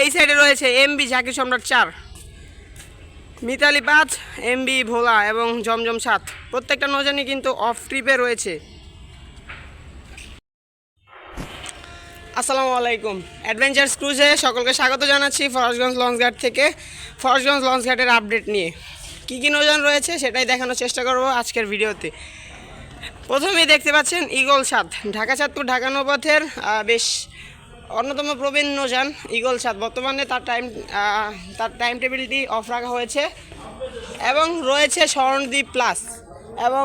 এই সাইডে রয়েছে এমবি জাকির সম্রাট চার, মিতালি পাঁচ এমবি ভোলা এবং জমজম সাত। প্রত্যেকটা নৌজানই কিন্তু অফ ট্রিপে রয়েছে। আসসালামু আলাইকুম। অ্যাডভেঞ্চার্স ক্রুজে সকলকে স্বাগত জানাচ্ছি ফরাসগঞ্জ লঞ্চঘাট থেকে। ফরাসগঞ্জ লঞ্চঘাটের আপডেট নিয়ে। কী কী নৌযান রয়েছে সেটাই দেখানোর চেষ্টা করব আজকের ভিডিওতে। প্রথমেই দেখতে পাচ্ছেন ইগল সাত, ঢাকা চাঁদপুর, ঢাকা নৌপথের বেশ অন্যতম প্রবীণ নৌযান ইগল সাদ। বর্তমানে তার টাইম তার টাইম টেবিলটি অফ রাখা হয়েছে এবং রয়েছে স্বর্ণদ্বীপ প্লাস এবং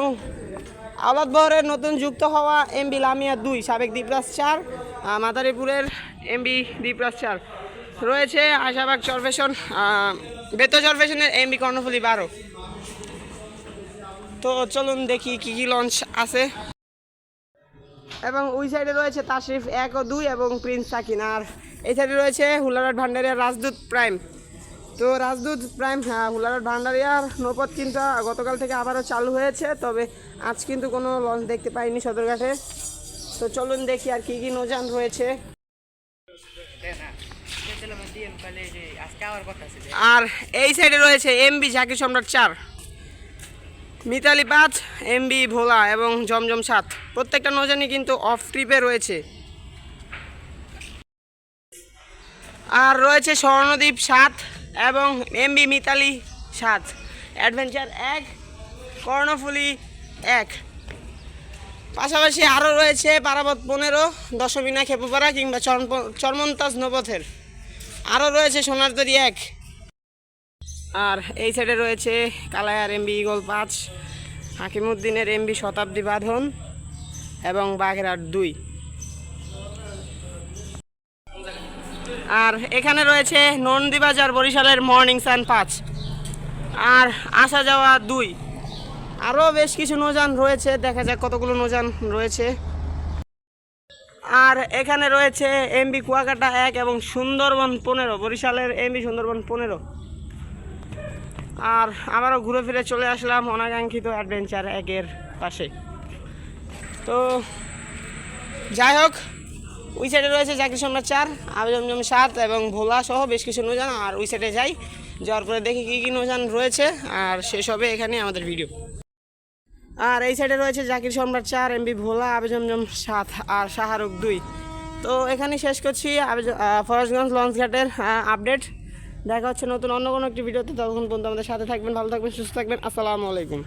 আওলাদ বহরের নতুন যুক্ত হওয়া এমবি লামিয়া দুই, সাবেক দ্বীপরাজ চার মাদারীপুরের এমবি দ্বীপরাজ চার। রয়েছে আশাবাগ চরফেশন বেত চরফেশনের এমবি কর্ণফুলি বারো। তো চলুন দেখি কি কি লঞ্চ আছে। এবং ওই সাইডে রয়েছে তাশরিফ এক ও দুই এবং প্রিন্স সাকিন। আর এই সাইডে রয়েছে হুলারাট ভান্ডারিয়ার রাজদূত প্রাইম। তো রাজদূত প্রাইম হ্যাঁ হুলারাট ভান্ডারিয়ার নৌপথ কিন্তু গতকাল থেকে আবারও চালু হয়েছে, তবে আজ কিন্তু কোনো লঞ্চ দেখতে পাইনি সদরঘাটে। তো চলুন দেখি আর কি কি নৌযান রয়েছে। আর এই সাইডে রয়েছে এমবি জাকির সম্রাট চার। মিতালি পাঁচ এমবি ভোলা এবং জমজম সাত। প্রত্যেকটা নৌজানই কিন্তু অফ ট্রিপে রয়েছে। আর রয়েছে স্বর্ণদ্বীপ সাত এবং এমবি মিতালি সাত। অ্যাডভেঞ্চার এক, কর্ণফুলি এক। পাশাপাশি আরও রয়েছে পারাবত পনেরো দশমিনা খেপুপাড়া কিংবা চরম চরমন্তাজ নবথের আরও রয়েছে সোনারতরি এক। আর এই সাইডে রয়েছে কালায়ার এমবি ইগল পাঁচ, হাকিমুদ্দিনের এমবি শতাব্দী বাঁধন এবং বাগেরহাট দুই। আর এখানে রয়েছে নন্দীবাজার বরিশালের মর্নিং সান পাঁচ আর আসা যাওয়া দুই। আরও বেশ কিছু নৌযান রয়েছে, দেখা যাক কতগুলো নৌযান রয়েছে। আর এখানে রয়েছে এমবি কুয়াকাটা এক এবং সুন্দরবন পনেরো, বরিশালের এমবি সুন্দরবন পনেরো। আর আবারও ঘুরে ফিরে চলে আসলাম অনাকাঙ্ক্ষিত অ্যাডভেঞ্চার একের পাশে। তো যাই হোক ওই সাইডে রয়েছে জাকির সম্রাট চার আবেদমজম সাত এবং ভোলা সহ বেশ কিছু নৌযান। আর ওই সাইডে যাই যাওয়ার পরে দেখি কী কী নৌযান রয়েছে আর শেষ হবে এখানে আমাদের ভিডিও আর এই সাইডে রয়েছে জাকির সম্রাট চার এমবি ভোলা আবেজমজম সাত আর শাহরুখ দুই। তো এখানে শেষ করছি আবেজ- আহ, ফরাসগঞ্জ লঞ্চঘাটের আপডেট দেখা হচ্ছে নতুন অন্য কোনো একটি ভিডিওতে। ততক্ষণ পর্যন্ত আমাদের সাথে থাকবেন, ভালো থাকবেন, সুস্থ থাকবেন। আসসালামু আলাইকুম।